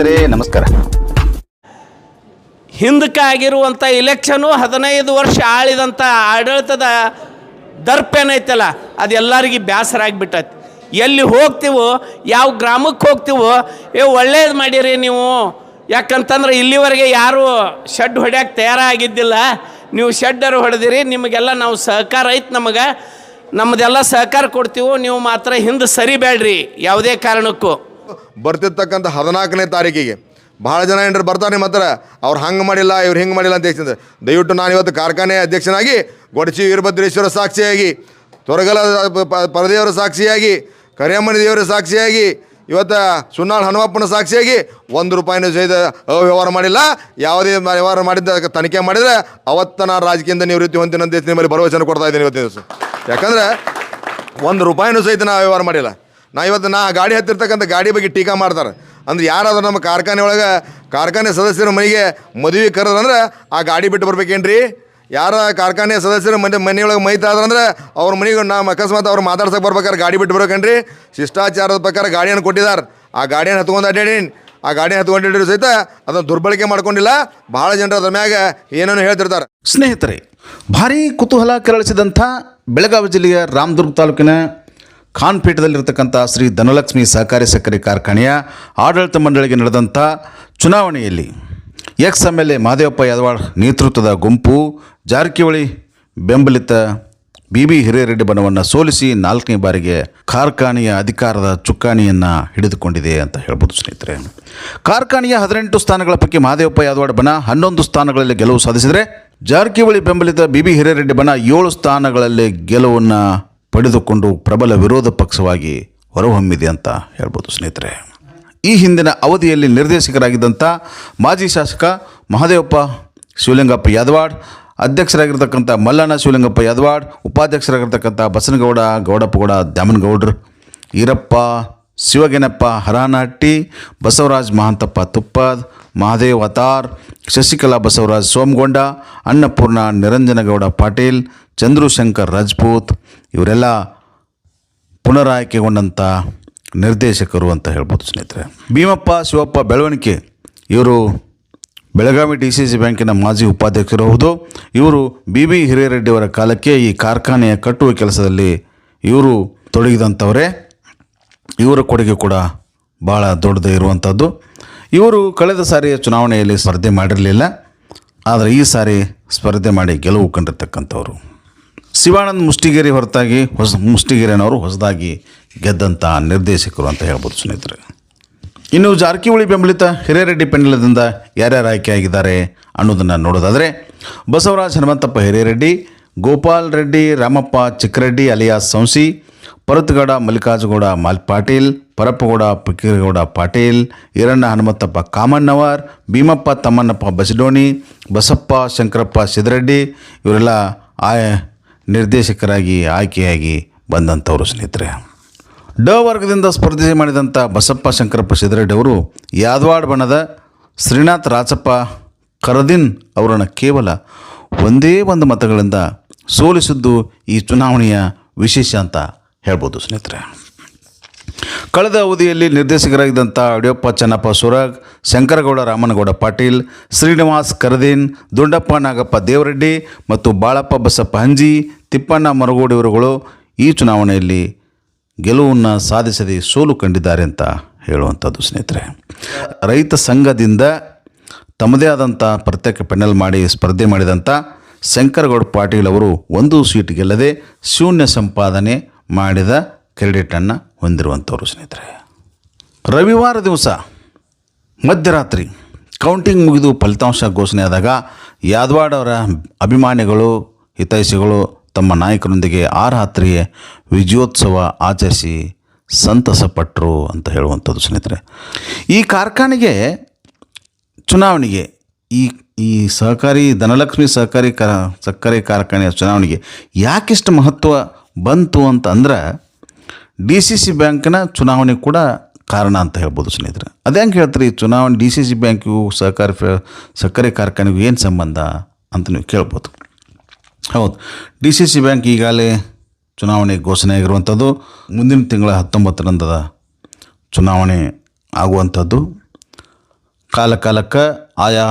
ಸ್ನೇಹಿತರೆ, ನಮಸ್ಕಾರ. ಹಿಂದಕ್ಕೆ ಆಗಿರುವಂಥ ಇಲೆಕ್ಷನು ಹದಿನೈದು ವರ್ಷ ಆಳಿದಂಥ ಆಡಳಿತದ ದರ್ಪ ಏನೈತಲ್ಲ ಅದು ಎಲ್ಲರಿಗೂ ಬೇಸರ ಆಗಿಬಿಟ್ಟೈತಿ. ಎಲ್ಲಿ ಹೋಗ್ತೀವೋ, ಯಾವ ಗ್ರಾಮಕ್ಕೆ ಹೋಗ್ತೀವೋ, ಏ ಒಳ್ಳೇದು ಮಾಡಿರಿ ನೀವು. ಯಾಕಂತಂದ್ರೆ ಇಲ್ಲಿವರೆಗೆ ಯಾರು ಶೆಡ್ ಹೊಡ್ಯಕ್ಕೆ ತಯಾರಾಗಿದ್ದಿಲ್ಲ. ನೀವು ಶೆಡ್ಡರು ಹೊಡೆದಿರಿ, ನಿಮಗೆಲ್ಲ ನಾವು ಸಹಕಾರ ಐತೆ ನಮಗೆ. ನಮ್ಮದೆಲ್ಲ ಸಹಕಾರ ಕೊಡ್ತೀವೋ, ನೀವು ಮಾತ್ರ ಹಿಂದೆ ಸರಿಬೇಡ್ರಿ, ಯಾವುದೇ ಕಾರಣಕ್ಕೂ. ಬರ್ತಿರ್ತಕ್ಕಂಥ ಹದಿನಾಲ್ಕನೇ ತಾರೀಕಿಗೆ. ಭಾಳ ಜನ ಏನರು ಬರ್ತಾರೆ ನಿಮ್ಮ ಹತ್ರ, ಅವ್ರು ಹಂಗೆ ಮಾಡಿಲ್ಲ, ಇವ್ರು ಹಿಂಗೆ ಮಾಡಿಲ್ಲ ಅಂತ ಹೇಳ್ತಿದ್ದಾರೆ. ದಯವಿಟ್ಟು ನಾನು ಇವತ್ತು ಕಾರ್ಖಾನೆ ಅಧ್ಯಕ್ಷನಾಗಿ, ಗೊಡಚಿ ವೀರಭದ್ರೇಶ್ವರ ಸಾಕ್ಷಿಯಾಗಿ, ತೊರಗಲ ಪರದೇವರ ಸಾಕ್ಷಿಯಾಗಿ, ಕರಿಯಮ್ಮನ ದೇವರ ಸಾಕ್ಷಿಯಾಗಿ, ಇವತ್ತು ಸುನ್ನಾಳ್ ಹನುಮಪ್ಪನ ಸಾಕ್ಷಿಯಾಗಿ ಒಂದು ರೂಪಾಯಿನೂ ಸಹಿತ ಅವ್ಯವಹಾರ ಮಾಡಿಲ್ಲ. ಯಾವುದೇ ವ್ಯವಹಾರ ಮಾಡಿದ್ದ ತನಿಖೆ ಮಾಡಿದರೆ ಅವತ್ತ ನಾನು ರಾಜಕೀಯದಿಂದ ನಿವೃತ್ತಿ ಹೊಂದಿನ ನಿಮ್ಮಲ್ಲಿ ಭರವಸೆಯನ್ನು ಕೊಡ್ತಾ ಇದ್ದೀನಿ ಇವತ್ತಿನ ದಿವಸ. ಯಾಕಂದ್ರೆ ಒಂದು ರೂಪಾಯಿನೂ ಸಹಿತ ನಾ ವ್ಯವಹಾರ ಮಾಡಿಲ್ಲ. ನಾ ಇವತ್ತು ನಾ ಗಾಡಿ ಹತ್ತಿರ್ತಕ್ಕಂಥ ಗಾಡಿ ಬಗ್ಗೆ ಟೀಕಾ ಮಾಡ್ತಾರೆ. ಅಂದ್ರೆ ಯಾರಾದರೂ ನಮ್ಮ ಕಾರ್ಖಾನೆ ಒಳಗೆ ಕಾರ್ಖಾನೆ ಸದಸ್ಯರ ಮನೆಗೆ ಮದುವೆ ಕರೆದಂದ್ರೆ ಆ ಗಾಡಿ ಬಿಟ್ಟು ಬರ್ಬೇಕೇನ್ರಿ? ಯಾರ ಕಾರ್ಖಾನೆ ಸದಸ್ಯರ ಮನೆ ಮನೆಯೊಳಗೆ ಮೈತಾದ್ರಂದ್ರೆ ಅವ್ರ ಮನೆಗೆ ನಮ್ಮ ಅಕಸ್ಮಾತ್ ಅವ್ರು ಮಾತಾಡ್ಸಕ್ಕೆ ಬರ್ಬೇಕಾದ್ರೆ ಗಾಡಿ ಬಿಟ್ಟು ಬರ್ಬೇಕೇನ್ರಿ ಶಿಷ್ಟಾಚಾರದ ಪ್ರಕಾರ ಗಾಡಿಯನ್ನು ಕೊಟ್ಟಿದ್ದಾರೆ. ಆ ಗಾಡಿಯನ್ನು ಹತ್ಕೊಂಡು ಆ ಗಾಡಿ ಹತ್ಕೊಂಡಿದ್ರು ಸಹಿತ ಅದನ್ನು ದುರ್ಬಳಕೆ ಮಾಡ್ಕೊಂಡಿಲ್ಲ. ಭಾಳ ಜನರು ಅದ್ರ ಮ್ಯಾಗ ಏನೇನು ಹೇಳ್ತಿರ್ತಾರೆ. ಸ್ನೇಹಿತರೆ, ಭಾರಿ ಕುತೂಹಲ ಕೆರಳಿಸಿದಂಥ ಬೆಳಗಾವಿ ಜಿಲ್ಲೆಯ ರಾಮದುರ್ಗ ತಾಲೂಕಿನ ಖಾನ್ಪೇಟದಲ್ಲಿರ್ತಕ್ಕಂಥ ಶ್ರೀ ಧನಲಕ್ಷ್ಮಿ ಸಹಕಾರಿ ಸಕ್ಕರೆ ಕಾರ್ಖಾನೆಯ ಆಡಳಿತ ಮಂಡಳಿಗೆ ನಡೆದಂಥ ಚುನಾವಣೆಯಲ್ಲಿ ex M L A Mahadevappa Yadawad ನೇತೃತ್ವದ ಗುಂಪು ಜಾರಕಿಹೊಳಿ ಬೆಂಬಲಿತ ಬಿ ಬಿ ಹಿರೇರೆಡ್ಡಿ ಬಣವನ್ನು ಸೋಲಿಸಿ ನಾಲ್ಕನೇ ಬಾರಿಗೆ ಕಾರ್ಖಾನೆಯ ಅಧಿಕಾರದ ಚುಕ್ಕಾಣಿಯನ್ನು ಹಿಡಿದುಕೊಂಡಿದೆ ಅಂತ ಹೇಳ್ಬೋದು ಸ್ನೇಹಿತರೆ. ಕಾರ್ಖಾನೆಯ ಹದಿನೆಂಟು ಸ್ಥಾನಗಳ ಪೈಕಿ ಮಹದೇವಪ್ಪ ಯಾದವಾಡ್ ಬಣ ಹನ್ನೊಂದು ಸ್ಥಾನಗಳಲ್ಲಿ ಗೆಲುವು ಸಾಧಿಸಿದರೆ ಜಾರಕಿಹೊಳಿ ಬೆಂಬಲಿತ ಬಿ ಬಿ ಹಿರೇರೆಡ್ಡಿ ಬಣ ಏಳು ಸ್ಥಾನಗಳಲ್ಲಿ ಗೆಲುವನ್ನು ಪಡೆದುಕೊಂಡು ಪ್ರಬಲ ವಿರೋಧ ಪಕ್ಷವಾಗಿ ಹೊರಹೊಮ್ಮಿದೆ ಅಂತ ಹೇಳ್ಬೋದು ಸ್ನೇಹಿತರೆ. ಈ ಹಿಂದಿನ ಅವಧಿಯಲ್ಲಿ ನಿರ್ದೇಶಕರಾಗಿದ್ದಂಥ ಮಾಜಿ ಶಾಸಕ ಮಹದೇವಪ್ಪ ಶಿವಲಿಂಗಪ್ಪ ಯಾದವಾಡ್, ಅಧ್ಯಕ್ಷರಾಗಿರ್ತಕ್ಕಂಥ ಮಲ್ಲಣ್ಣ ಶಿವಲಿಂಗಪ್ಪ ಯಾದವಾಡ್, ಉಪಾಧ್ಯಕ್ಷರಾಗಿರ್ತಕ್ಕಂಥ ಬಸನಗೌಡ, ಗೌಡಪ್ಪಗೌಡ, ದ್ಯಾಮನಗೌಡ್ರು, ಈರಪ್ಪ ಶಿವಗೆನಪ್ಪ ಹರಾನಹಟ್ಟಿ ಬಸವರಾಜ್ ಮಹಾಂತಪ್ಪ ತುಪ್ಪದ್ ಮಹಾದೇವ್ ಅತಾರ್ ಶಶಿಕಲಾ ಬಸವರಾಜ್ ಸೋಮಗೊಂಡ, ಅನ್ನಪೂರ್ಣ ನಿರಂಜನಗೌಡ ಪಾಟೀಲ್, ಚಂದ್ರಶಂಕರ್ ರಾಜ್ಪೂತ್, ಇವರೆಲ್ಲ ಪುನರಾಯ್ಕೆಗೊಂಡಂಥ ನಿರ್ದೇಶಕರು ಅಂತ ಹೇಳ್ಬೋದು ಸ್ನೇಹಿತರೆ. ಭೀಮಪ್ಪ, ಶಿವಪ್ಪ ಬೆಳವಣಿಗೆ, ಇವರು ಬೆಳಗಾವಿ ಡಿ ಸಿ ಸಿ ಬ್ಯಾಂಕಿನ ಮಾಜಿ ಉಪಾಧ್ಯಕ್ಷರು ಹೌದು. ಇವರು ಬಿ ಬಿ ಹಿರೇರೆಡ್ಡಿಯವರ ಕಾಲಕ್ಕೆ ಈ ಕಾರ್ಖಾನೆಯ ಕಟ್ಟುವ ಕೆಲಸದಲ್ಲಿ ಇವರು ತೊಡಗಿದಂಥವರೇ. ಇವರ ಕೊಡುಗೆ ಕೂಡ ಭಾಳ ದೊಡ್ಡದೇ ಇರುವಂಥದ್ದು. ಇವರು ಕಳೆದ ಸಾರಿಯ ಚುನಾವಣೆಯಲ್ಲಿ ಸ್ಪರ್ಧೆ ಮಾಡಿರಲಿಲ್ಲ, ಆದರೆ ಈ ಸಾರಿ ಸ್ಪರ್ಧೆ ಮಾಡಿ ಗೆಲುವು ಕಂಡಿರ್ತಕ್ಕಂಥವ್ರು. ಶಿವಾನಂದ್ ಮುಷ್ಟಿಗೇರಿ ಹೊರತಾಗಿ ಹೊಸ ಮುಷ್ಟಿಗೇರಿನವರು ಹೊಸದಾಗಿ ಗೆದ್ದಂಥ ನಿರ್ದೇಶಕರು ಅಂತ ಹೇಳ್ಬೋದು ಸ್ನೇಹಿತರೆ. ಇನ್ನು ಜಾರಕಿಹೊಳಿ ಬೆಂಬಲಿತ ಹಿರೇರೆಡ್ಡಿ ಪೆಂಡಲದಿಂದ ಯಾರ್ಯಾರು ಆಯ್ಕೆಯಾಗಿದ್ದಾರೆ ಅನ್ನೋದನ್ನು ನೋಡೋದಾದರೆ, ಬಸವರಾಜ್ ಹನುಮಂತಪ್ಪ ಹಿರೇರೆಡ್ಡಿ, ಗೋಪಾಲ್ ರೆಡ್ಡಿ, ರಾಮಪ್ಪ ಚಿಕ್ಕರೆಡ್ಡಿ ಅಲಿಯಾಸ್ ಸಂಸಿ ಪರತ್ಗಡ ಮಲ್ಲಿಕಾರ್ಜುಗೌಡ ಮಾಲ್ ಪಾಟೀಲ್ ಪರಪ್ಪಗೌಡ, ಫಕೀರಗೌಡ ಪಾಟೀಲ್, ಈರಣ್ಣ ಹನುಮಂತಪ್ಪ ಕಾಮಣ್ಣವರ್, ಭೀಮಪ್ಪ ತಮ್ಮಣ್ಣಪ್ಪ ಬಸಡೋಣಿ, ಬಸಪ್ಪ ಶಂಕರಪ್ಪ ಸಿದ್ದರೆಡ್ಡಿ ಇವರೆಲ್ಲ ಆಯ ನಿರ್ದೇಶಕರಾಗಿ, ಆಯ್ಕೆಯಾಗಿ ಬಂದಂಥವರು ಸ್ನೇಹಿತರೆ. ಡ ವರ್ಗದಿಂದ ಸ್ಪರ್ಧೆ ಮಾಡಿದಂಥ ಬಸಪ್ಪ ಶಂಕರಪ್ಪ ಸಿದ್ದರೆಡ್ಡಿ ಅವರು ಯಾದವಾಡ್ ಬಣದ ಶ್ರೀನಾಥ್ ರಾಚಪ್ಪ ಕರದಿನ್ ಅವರನ್ನು ಕೇವಲ ಒಂದೇ ಒಂದು ಮತಗಳಿಂದ ಸೋಲಿಸಿದ್ದು ಈ ಚುನಾವಣೆಯ ವಿಶೇಷ ಅಂತ ಹೇಳ್ಬೋದು ಸ್ನೇಹಿತರೆ. ಕಳೆದ ಅವಧಿಯಲ್ಲಿ ನಿರ್ದೇಶಕರಾಗಿದ್ದಂಥ ಅಡಿಯಪ್ಪ ಚೆನ್ನಪ್ಪ ಸುರಗ್, ಶಂಕರಗೌಡ ರಾಮನಗೌಡ ಪಾಟೀಲ್, ಶ್ರೀನಿವಾಸ್ ಕರದೀನ್ ದುಂಡಪ್ಪ ನಾಗಪ್ಪ ದೇವರೆಡ್ಡಿ ಮತ್ತು ಬಾಳಪ್ಪ ಬಸಪ್ಪ ಹಂಜಿ, ತಿಪ್ಪಣ್ಣ ಮರಗೋಡಿ ಇವರುಗಳು ಈ ಚುನಾವಣೆಯಲ್ಲಿ ಗೆಲುವನ್ನು ಸಾಧಿಸದೆ ಸೋಲು ಕಂಡಿದ್ದಾರೆ ಅಂತ ಹೇಳುವಂಥದ್ದು ಸ್ನೇಹಿತರೆ. ರೈತ ಸಂಘದಿಂದ ತಮ್ಮದೇ ಆದಂಥ ಪ್ರತ್ಯೇಕ ಪೆನಲ್ ಮಾಡಿ ಸ್ಪರ್ಧೆ ಮಾಡಿದಂಥ ಶಂಕರಗೌಡ ಪಾಟೀಲ್ ಅವರು ಒಂದು ಸೀಟ್ ಗೆಲ್ಲದೆ ಶೂನ್ಯ ಸಂಪಾದನೆ ಮಾಡಿದ ಕ್ರೆಡಿಟನ್ನು ಹೊಂದಿರುವಂಥವ್ರು ಸ್ನೇಹಿತರೆ. ರವಿವಾರ ದಿವಸ ಮಧ್ಯರಾತ್ರಿ ಕೌಂಟಿಂಗ್ ಮುಗಿದು ಫಲಿತಾಂಶ ಘೋಷಣೆ ಆದಾಗ ಯಾದವಾಡ್ ಅವರ ಅಭಿಮಾನಿಗಳು, ಹಿತೈಷಿಗಳು ತಮ್ಮ ನಾಯಕರೊಂದಿಗೆ ಆ ರಾತ್ರಿಯೇ ವಿಜಯೋತ್ಸವ ಆಚರಿಸಿ ಸಂತಸಪಟ್ಟರು ಅಂತ ಹೇಳುವಂಥದ್ದು ಸ್ನೇಹಿತರೆ. ಈ ಕಾರ್ಖಾನೆಗೆ ಚುನಾವಣೆಗೆ ಈ ಈ ಸಹಕಾರಿ, ಧನಲಕ್ಷ್ಮಿ ಸಹಕಾರಿ ಕ ಸಕ್ಕರೆ ಕಾರ್ಖಾನೆಯ ಚುನಾವಣೆಗೆ ಯಾಕಿಷ್ಟು ಮಹತ್ವ ಬಂತು ಅಂತ ಅಂದ್ರೆ ಡಿ ಸಿ ಸಿ ಬ್ಯಾಂಕ್ನ ಚುನಾವಣೆ ಕೂಡ ಕಾರಣ ಅಂತ ಹೇಳ್ಬೋದು ಸ್ನೇಹಿತರೆ. ಅದೇ ಹೆಂಗೆ ಹೇಳ್ತೀರಿ ಚುನಾವಣೆ ಡಿ ಸಿ ಸಿ ಬ್ಯಾಂಕಿಗೂ ಸಹಕಾರಿ ಸಕ್ಕರೆ ಕಾರ್ಖಾನೆಗೂ ಏನು ಸಂಬಂಧ ಅಂತ ನೀವು ಕೇಳ್ಬೋದು. ಹೌದು, ಡಿ ಸಿ ಸಿ ಬ್ಯಾಂಕ್ ಈಗಾಗಲೇ ಚುನಾವಣೆ ಘೋಷಣೆ ಆಗಿರುವಂಥದ್ದು, ಮುಂದಿನ ತಿಂಗಳ ಹತ್ತೊಂಬತ್ತರಂದದ ಚುನಾವಣೆ ಆಗುವಂಥದ್ದು. ಕಾಲ ಕಾಲಕ್ಕೆ ಆಯಾ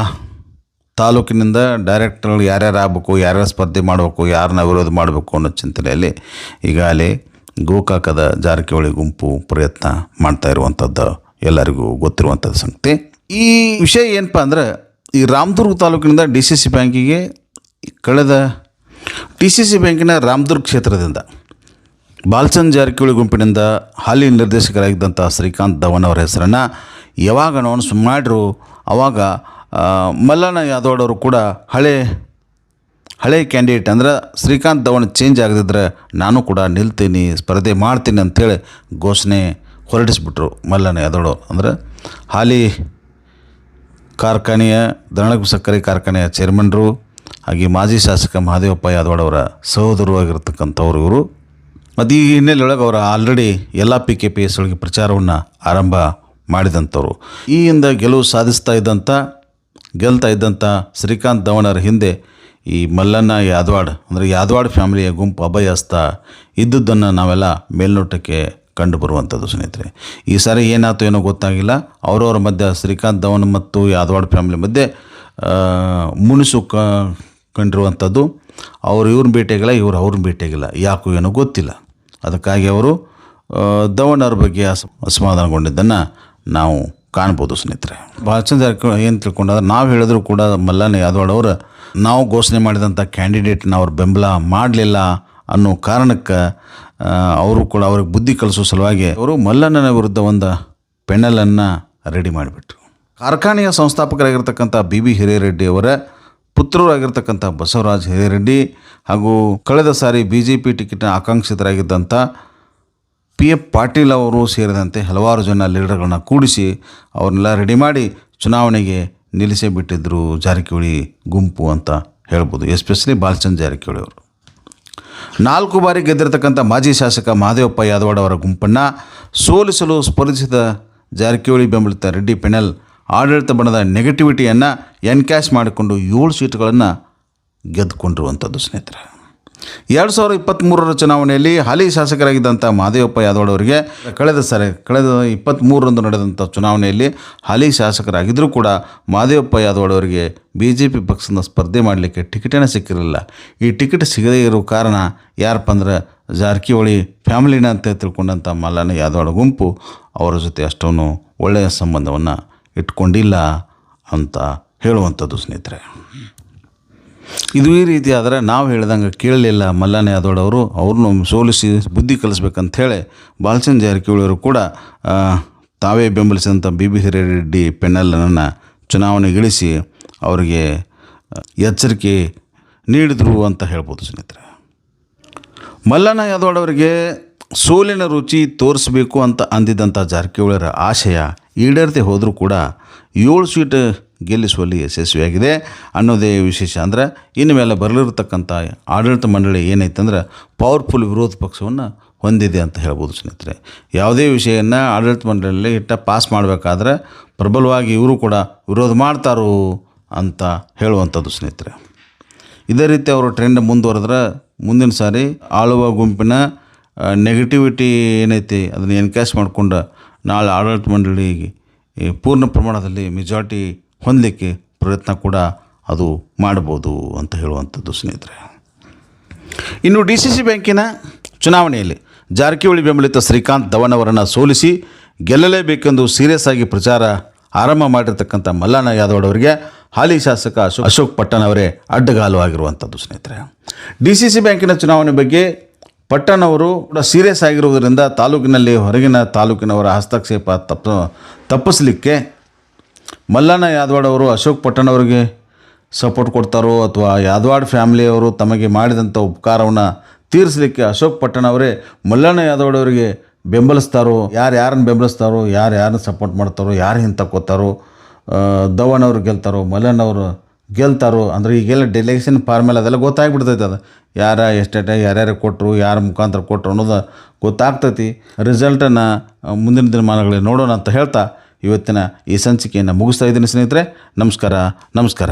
ತಾಲೂಕಿನಿಂದ ಡೈರೆಕ್ಟರ್ಗಳು ಯಾರ್ಯಾರು ಆಗಬೇಕು, ಯಾರ್ಯಾರು ಸ್ಪರ್ಧೆ ಮಾಡಬೇಕು, ಯಾರನ್ನ ವಿರೋಧ ಮಾಡಬೇಕು ಅನ್ನೋ ಚಿಂತನೆಯಲ್ಲಿ ಈಗಾಗಲೇ ಗೋಕಾಕದ ಜಾರಕಿಹೊಳಿ ಗುಂಪು ಪ್ರಯತ್ನ ಮಾಡ್ತಾ ಇರುವಂಥದ್ದು ಎಲ್ಲರಿಗೂ ಗೊತ್ತಿರುವಂಥದ್ದು ಸಂಗತಿ. ಈ ವಿಷಯ ಏನಪ್ಪ ಅಂದ್ರೆ, ಈ ರಾಮದುರ್ಗ ತಾಲೂಕಿನಿಂದ ಡಿ ಸಿ ಸಿ ಬ್ಯಾಂಕಿಗೆ ಕಳೆದ ಡಿ ಸಿ ಸಿ ಬ್ಯಾಂಕಿನ ರಾಮದುರ್ಗ ಕ್ಷೇತ್ರದಿಂದ ಬಾಲ್ಚಂದ್ ಜಾರಕಿಹೊಳಿ ಗುಂಪಿನಿಂದ ಹಾಲಿ ನಿರ್ದೇಶಕರಾಗಿದ್ದಂಥ ಶ್ರೀಕಾಂತ್ ಧವನ್ ಅವರ ಹೆಸರನ್ನು ಯಾವಾಗ ಅನೌನ್ಸ್ ಮಾಡಿರು ಆವಾಗ ಮಲ್ಲಣ್ಣ ಯಾದವ್ ಅವರು ಕೂಡ ಹಳೆ ಹಳೆ ಕ್ಯಾಂಡಿಡೇಟ್ ಅಂದ್ರೆ ಶ್ರೀಕಾಂತ್ ಧವನ್ ಚೇಂಜ್ ಆಗದಿದ್ರೆ ನಾನು ಕೂಡ ನಿಲ್ತೀನಿ, ಸ್ಪರ್ಧೆ ಮಾಡ್ತೀನಿ ಅಂಥೇಳಿ ಘೋಷಣೆ ಹೊರಡಿಸ್ಬಿಟ್ರು ಮಲ್ಲನ ಯಾದವ್ ಅಂದ್ರೆ ಹಾಲಿ ಕಾರ್ಖಾನೆಯ ದರಣಗು ಸಕ್ಕರೆ ಕಾರ್ಖಾನೆಯ ಚೇರ್ಮನ್ರು ಹಾಗೆ ಮಾಜಿ ಶಾಸಕ ಮಹಾದೇವಪ್ಪ ಯಾದವಾಡವರ ಸಹೋದರರು ಆಗಿರ್ತಕ್ಕಂಥವ್ರು ಇವರು. ಮತ್ತು ಈ ಹಿನ್ನೆಲೆಯೊಳಗೆ ಅವರು ಆಲ್ರೆಡಿ ಎಲ್ಲ ಪಿ ಕೆ ಪಿ ಎಸ್ ಒಳಗೆ ಪ್ರಚಾರವನ್ನು ಆರಂಭ ಮಾಡಿದಂಥವ್ರು. ಈ ಹಿಂದೆ ಗೆಲುವು ಸಾಧಿಸ್ತಾ ಇದ್ದಂಥ, ಗೆಲ್ತಾ ಇದ್ದಂಥ ಶ್ರೀಕಾಂತ್ ಧವನರ ಹಿಂದೆ ಈ ಮಲ್ಲಣ್ಣ ಯಾದವಾಡ್, ಅಂದರೆ ಯಾದವಾಡ್ ಫ್ಯಾಮಿಲಿಯ ಗುಂಪು ಅಭಯಸ್ಥ ಇದ್ದುದನ್ನು ನಾವೆಲ್ಲ ಮೇಲ್ನೋಟಕ್ಕೆ ಕಂಡು ಬರುವಂಥದ್ದು ಸ್ನೇಹಿತರೆ. ಈ ಸಾರಿ ಏನಾಯ್ತು ಏನೋ ಗೊತ್ತಾಗಿಲ್ಲ. ಅವರವರ ಮಧ್ಯೆ ಶ್ರೀಕಾಂತ್ ಧವನ್ ಮತ್ತು ಯಾದವಾಡ್ ಫ್ಯಾಮಿಲಿ ಮಧ್ಯೆ ಮುನಿಸು ಕ, ಕಂಡಿರುವಂಥದ್ದು. ಅವರು ಇವ್ರನ್ನ ಭೇಟಿಯಾಗಿಲ್ಲ, ಇವರು ಅವ್ರನ್ನ ಭೇಟಿಯಾಗಿಲ್ಲ. ಯಾಕೋ ಏನೋ ಗೊತ್ತಿಲ್ಲ. ಅದಕ್ಕಾಗಿ ಅವರು ಧವನ್ ಬಗ್ಗೆ ಅಸ, ಅಸಮಾಧಾನಗೊಂಡಿದ್ದನ್ನು ನಾವು ಕಾಣ್ಬೋದು ಸ್ನೇಹಿತರೆ. ಭಾಳ ಚಂದ ಏನು ತಿಳ್ಕೊಂಡಾದ್ರೆ ನಾವು ಹೇಳಿದ್ರು ಕೂಡ ಮಲ್ಲಣ್ಣ ಯಾದವಾಡ್ ಅವರು ನಾವು ಘೋಷಣೆ ಮಾಡಿದಂಥ ಕ್ಯಾಂಡಿಡೇಟ್ನ ಅವ್ರು ಬೆಂಬಲ ಮಾಡಲಿಲ್ಲ ಅನ್ನೋ ಕಾರಣಕ್ಕೆ ಅವರು ಕೂಡ ಅವ್ರಿಗೆ ಬುದ್ಧಿ ಕಲಿಸೋ ಸಲುವಾಗಿ ಅವರು ಮಲ್ಲಣ್ಣನ ವಿರುದ್ಧ ಒಂದು ಪೆನಲನ್ನು ರೆಡಿ ಮಾಡಿಬಿಟ್ರು. ಕಾರ್ಖಾನೆಯ ಸಂಸ್ಥಾಪಕರಾಗಿರ್ತಕ್ಕಂಥ ಬಿ ಬಿ ಹಿರೇರೆಡ್ಡಿ ಅವರ ಪುತ್ರರಾಗಿರ್ತಕ್ಕಂಥ ಬಸವರಾಜ್ ಹಿರೇರೆಡ್ಡಿ ಹಾಗೂ ಕಳೆದ ಸಾರಿ ಬಿ ಜೆ ಪಿ ಟಿಕೆಟ್ನ ಆಕಾಂಕ್ಷಿತರಾಗಿದ್ದಂಥ ಪಿ ಎಫ್ ಪಾಟೀಲ್ ಅವರು ಸೇರಿದಂತೆ ಹಲವಾರು ಜನ ಲೀಡರ್ಗಳನ್ನ ಕೂಡಿಸಿ ಅವ್ರನ್ನೆಲ್ಲ ರೆಡಿ ಮಾಡಿ ಚುನಾವಣೆಗೆ ನಿಲ್ಲಿಸೇ ಬಿಟ್ಟಿದ್ದರು ಜಾರಕಿಹೊಳಿ ಗುಂಪು ಅಂತ ಹೇಳ್ಬೋದು ಎಸ್ಪೆಷಲಿ ಬಾಲಚಂದ್ ಜಾರಕಿಹೊಳಿ ಅವರು. ನಾಲ್ಕು ಬಾರಿ ಗೆದ್ದಿರತಕ್ಕಂಥ ಮಾಜಿ ಶಾಸಕ ಮಹದೇವಪ್ಪ ಯಾದವಾಡ ಅವರ ಗುಂಪನ್ನು ಸೋಲಿಸಲು ಸ್ಪರ್ಧಿಸಿದ ಜಾರಕಿಹೊಳಿ ಬೆಂಬಲಿತ ರೆಡ್ಡಿ ಪೆನಲ್ ಆಡಳಿತ ಬಣದ ನೆಗೆಟಿವಿಟಿಯನ್ನು ಎನ್ಕ್ಯಾಶ್ ಮಾಡಿಕೊಂಡು ಏಳು ಸೀಟುಗಳನ್ನು ಗೆದ್ದುಕೊಂಡಿರುವಂಥದ್ದು ಸ್ನೇಹಿತರೆ. ಎರಡು ಸಾವಿರದ ಇಪ್ಪತ್ತ್ಮೂರರ ಚುನಾವಣೆಯಲ್ಲಿ ಹಾಲಿ ಶಾಸಕರಾಗಿದ್ದಂಥ ಮಹದೇವಪ್ಪ ಯಾದವ್ ಅವರಿಗೆ ಕಳೆದ ಸರಿ, ಕಳೆದ ಇಪ್ಪತ್ತ್ಮೂರರಂದು ನಡೆದಂಥ ಚುನಾವಣೆಯಲ್ಲಿ ಹಾಲಿ ಶಾಸಕರಾಗಿದ್ದರೂ ಕೂಡ ಮಹದೇವಪ್ಪ ಯಾದವಾಡ್ ಅವರಿಗೆ ಬಿ ಜೆ ಪಿ ಪಕ್ಷದ ಸ್ಪರ್ಧೆ ಮಾಡಲಿಕ್ಕೆ ಟಿಕೆಟೇ ಸಿಕ್ಕಿರಲಿಲ್ಲ. ಈ ಟಿಕೆಟ್ ಸಿಗದೇ ಇರೋ ಕಾರಣ ಯಾರಪ್ಪ ಅಂದ್ರೆ ಜಾರಕಿಹೊಳಿ ಫ್ಯಾಮಿಲಿನ ಅಂತ ತಿಳ್ಕೊಂಡಂಥ ಮಲ್ಲಣ್ಣ ಯಾದವಾಡ ಗುಂಪು ಅವರ ಜೊತೆ ಅಷ್ಟೊಂದು ಒಳ್ಳೆಯ ಸಂಬಂಧವನ್ನು ಇಟ್ಕೊಂಡಿಲ್ಲ ಅಂತ ಹೇಳುವಂಥದ್ದು ಸ್ನೇಹಿತರೆ. ಇದು ಈ ರೀತಿ ಆದರೆ ನಾವು ಹೇಳ್ದಂಗೆ ಕೇಳಲಿಲ್ಲ ಮಲ್ಲನೆ ಯಾದವ್ರವರು ಅವ್ರನ್ನೂ ಸೋಲಿಸಿ ಬುದ್ಧಿ ಕಲಿಸ್ಬೇಕಂಥೇಳಿ ಬಾಲಚಂದ್ರ ಜಾರಕಿಹೊಳಿಯವರು ಕೂಡ ತಾವೇ ಬೆಂಬಲಿಸಿದಂಥ ಬಿ ಬಿ ಹಿರೇರೆಡ್ಡಿ ಪೆನ್ನಲ್ಲನನ್ನು ಚುನಾವಣೆಗಿಳಿಸಿ ಅವರಿಗೆ ಎಚ್ಚರಿಕೆ ನೀಡಿದರು ಅಂತ ಹೇಳ್ಬೋದು ಸ್ನೇಹಿತರೆ. ಮಲ್ಲಣ್ಣ ಯಾದವಡವರಿಗೆ ಸೋಲಿನ ರುಚಿ ತೋರಿಸಬೇಕು ಅಂತ ಅಂದಿದ್ದಂಥ ಜಾರಕಿಹೊಳಿಯರ ಆಶಯ ಈಡೇರದೆ ಹೋದರೂ ಕೂಡ ಏಳು ಸೀಟ್ ಗೆಲ್ಲಿಸುವಲ್ಲಿ ಯಶಸ್ವಿಯಾಗಿದೆ. ಅನ್ನೋದೇ ವಿಶೇಷ ಅಂದರೆ ಇನ್ನು ಮೇಲೆ ಬರಲಿರತಕ್ಕಂಥ ಆಡಳಿತ ಮಂಡಳಿ ಏನೈತೆ ಅಂದ್ರೆ ಪವರ್ಫುಲ್ ವಿರೋಧ ಪಕ್ಷವನ್ನು ಹೊಂದಿದೆ ಅಂತ ಹೇಳ್ಬೋದು ಸ್ನೇಹಿತರೆ. ಯಾವುದೇ ವಿಷಯವನ್ನು ಆಡಳಿತ ಮಂಡಳಿಯಲ್ಲಿ ಇಟ್ಟ ಪಾಸ್ ಮಾಡಬೇಕಾದ್ರೆ ಪ್ರಬಲವಾಗಿ ಇವರು ಕೂಡ ವಿರೋಧ ಮಾಡ್ತಾರೋ ಅಂತ ಹೇಳುವಂಥದ್ದು ಸ್ನೇಹಿತರೆ. ಇದೇ ರೀತಿ ಅವರು ಟ್ರೆಂಡ್ ಮುಂದುವರೆದ್ರೆ ಮುಂದಿನ ಸಾರಿ ಆಳುವ ಗುಂಪಿನ ನೆಗೆಟಿವಿಟಿ ಏನೈತಿ ಅದನ್ನು ಎನ್ಕ್ಯಾಶ್ ಮಾಡಿಕೊಂಡು ನಾಳೆ ಆಡಳಿತ ಮಂಡಳಿಗೆ ಪೂರ್ಣ ಪ್ರಮಾಣದಲ್ಲಿ ಮೆಜಾರಿಟಿ ಹೊಂದಲಿಕ್ಕೆ ಪ್ರಯತ್ನ ಕೂಡ ಅದು ಮಾಡ್ಬೋದು ಅಂತ ಹೇಳುವಂಥದ್ದು ಸ್ನೇಹಿತರೆ. ಇನ್ನು ಡಿ ಸಿ ಸಿ ಬ್ಯಾಂಕಿನ ಚುನಾವಣೆಯಲ್ಲಿ ಜಾರಕಿಹೊಳಿ ಬೆಂಬಲಿತ ಶ್ರೀಕಾಂತ್ ಧವನ್ ಅವರನ್ನು ಸೋಲಿಸಿ ಗೆಲ್ಲಲೇಬೇಕೆಂದು ಸೀರಿಯಸ್ ಆಗಿ ಪ್ರಚಾರ ಆರಂಭ ಮಾಡಿರ್ತಕ್ಕಂಥ ಮಲ್ಲಣ್ಣ ಯಾದವ್ ಅವರಿಗೆ ಹಾಲಿ ಶಾಸಕ ಅಶೋಕ್ ಅಶೋಕ್ ಪಟ್ಟಣ್ ಅವರೇ ಅಡ್ಡಗಾಲು ಆಗಿರುವಂಥದ್ದು ಸ್ನೇಹಿತರೆ. ಡಿ ಸಿ ಸಿ ಬ್ಯಾಂಕಿನ ಚುನಾವಣೆ ಬಗ್ಗೆ ಪಟ್ಟಣ್ ಅವರು ಕೂಡ ಸೀರಿಯಸ್ ಆಗಿರುವುದರಿಂದ ತಾಲೂಕಿನಲ್ಲಿ ಹೊರಗಿನ ತಾಲೂಕಿನವರ ಹಸ್ತಕ್ಷೇಪ ತಪ್ಪ ತಪ್ಪಿಸಲಿಕ್ಕೆ ಮಲ್ಲಣ್ಣ ಯಾದವಾಡ್ ಅವರು, ಅಶೋಕ್ ಪಟ್ಟಣ್ ಅವರಿಗೆ ಸಪೋರ್ಟ್ ಕೊಡ್ತಾರೋ ಅಥವಾ ಯಾದವಾಡ್ ಫ್ಯಾಮಿಲಿಯವರು ತಮಗೆ ಮಾಡಿದಂಥ ಉಪಕಾರವನ್ನು ತೀರಿಸಲಿಕ್ಕೆ ಅಶೋಕ್ ಪಟ್ಟಣ ಅವರೇ ಮಲ್ಲಣ್ಣ ಯಾದವಾಡ್ ಅವರಿಗೆ ಬೆಂಬಲಿಸ್ತಾರೋ, ಯಾರು ಯಾರನ್ನು ಬೆಂಬಲಿಸ್ತಾರೋ, ಯಾರು ಯಾರನ್ನ ಸಪೋರ್ಟ್ ಮಾಡ್ತಾರೋ, ಯಾರು ಹಿಂತಕ್ಕೋತಾರೋ ಅವರು ಗೆಲ್ತಾರೋ, ಮಲ್ಲಣ್ಣ ಅವರು ಗೆಲ್ತಾರೋ, ಅಂದರೆ ಈಗೆಲ್ಲ ಡೆಲಿಗೇಷನ್ ಫಾರ್ಮೆಲ್ಲ ಅದೆಲ್ಲ ಗೊತ್ತಾಗ್ಬಿಡ್ತೈತೆ ಅದು. ಯಾರ ಎಷ್ಟೆಟ ಯಾರ್ಯಾರು ಕೊಟ್ಟರು ಯಾರ ಮುಖಾಂತರ ಕೊಟ್ಟರು ಅನ್ನೋದು ಗೊತ್ತಾಗ್ತೈತಿ. ರಿಸಲ್ಟನ್ನು ಮುಂದಿನ ದಿನಮಾನಗಳಲ್ಲಿ ನೋಡೋಣ ಅಂತ ಹೇಳ್ತಾ ಇವತ್ತಿನ ಈ ಸಂಚಿಕೆಯನ್ನು ಮುಗಿಸ್ತಾ ಇದ್ದೀನಿ ಸ್ನೇಹಿತರೆ ನಮಸ್ಕಾರ ನಮಸ್ಕಾರ.